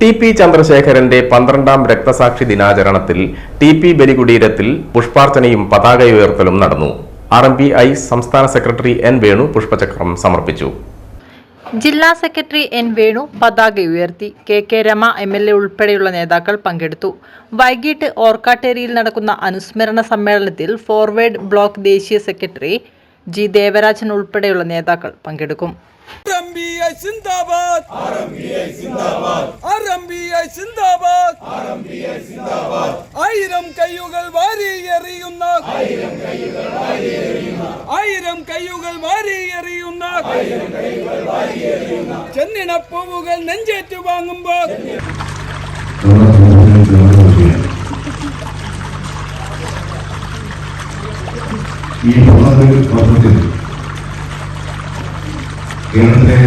T P ചന്ദ്രശേഖരന്റെ പന്ത്രണ്ടാം രക്തസാക്ഷി ദിനാചരണത്തിൽ ടി പി ബലികുടീരത്തിൽ പുഷ്പാർച്ചനയും പതാക ഉയർത്തലും നടന്നു. ആർ എം പി ഐ സംസ്ഥാന സെക്രട്ടറി എൻ വേണു പുഷ്പചക്രം സമർപ്പിച്ചു. ജില്ലാ സെക്രട്ടറി എൻ വേണു പതാക ഉയർത്തി. K K Rama M L A ഉൾപ്പെടെയുള്ള നേതാക്കൾ പങ്കെടുത്തു. വൈകിട്ട് ഓർക്കാട്ടേരിയിൽ നടക്കുന്ന അനുസ്മരണ സമ്മേളനത്തിൽ ഫോർവേഡ് ബ്ലോക്ക് ദേശീയ സെക്രട്ടറി ജി ദേവരാജൻ ഉൾപ്പെടെയുള്ള നേതാക്കൾ പങ്കെടുക്കും. ആർഎംബിഐ സിന്ദാബാദ് ആർഎംബിഐ സിന്ദാബാദ് ആർഎംബിഐ സിന്ദാബാദ് ആർഎംബിഐ സിന്ദാബാദ് ആയിരം കയ്യുകൾ വാരി എറിയുന്ന ആയിരം കയ്യുകൾ വാരി എറിയുന്ന ആയിരം കയ്യുകൾ വാരി എറിയുന്ന ആയിരം കയ്യുകൾ വാരി എറിയുന്ന ചെന്നിണപ്പൂവുകൾ നെഞ്ചേറ്റു വാങ്ങുമ്പോൾ നമ്മുടെ സമൂഹത്തിന് ഗൗരവമാണ് ഈ പദ്ധതി പദ്ധതി കേരളത്തിലെ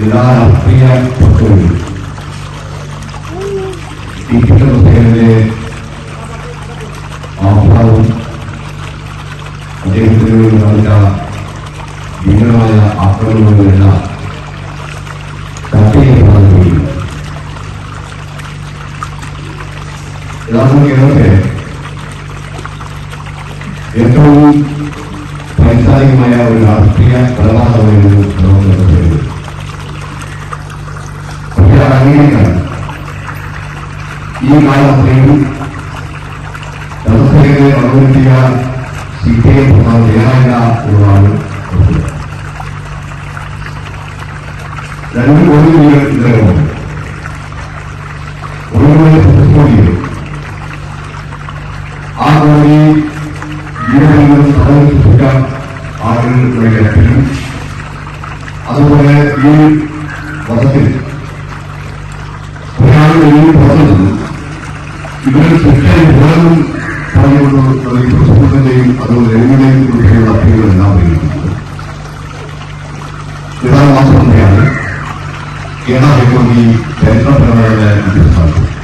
എല്ലാ രാഷ്ട്രീയ പദ്ധതികളും ഈ കേരളത്തിലെ ആഹ്ലാദവും അദ്ദേഹത്തിന് നൽകിയ ഭീകരമായ ആക്രമണങ്ങളെല്ലാം ചർച്ചയ്ക്ക് കഴിയും യഥാർത്ഥ കേരളത്തെ ഏറ്റവും വൈചാരികമായ ഒരു രാഷ്ട്രീയ കൊലപാതകമായിരുന്നു പക്ഷേ അത് ഈ കാലത്തെയും ചന്ദ്രശേഖരനെ അനുവദിക്കുക സി പി ഐ പ്രധാന എന്നതാണ് വസ്തുത. രണ്ട് കോടി രൂപ പ്രതിസ്മരിക്കും ആ കോടി ജീവനെങ്കിലും സംരക്ഷിക്കാൻ ആളുകൾ ലഭിക്കും അതുപോലെ ഈ വധത്തിൽ ഒരാളുടെ ഈ പുറത്തുനിന്ന് ഇവരുടെ ശിക്ഷയും ഭേദം പറഞ്ഞുകൊണ്ട് ഈ പ്രശ്നത്തിന്റെയും അതുപോലെ എലിമിനെയും കുറിച്ചുള്ള അപ്പീലുകളെല്ലാം പരിഗണിക്കുന്നത് ഇതാണ് മാത്രമാണ് കേരള ഹൈക്കോടതി ചരിത്രപരമായ വിധി സ്ഥാപിച്ചത്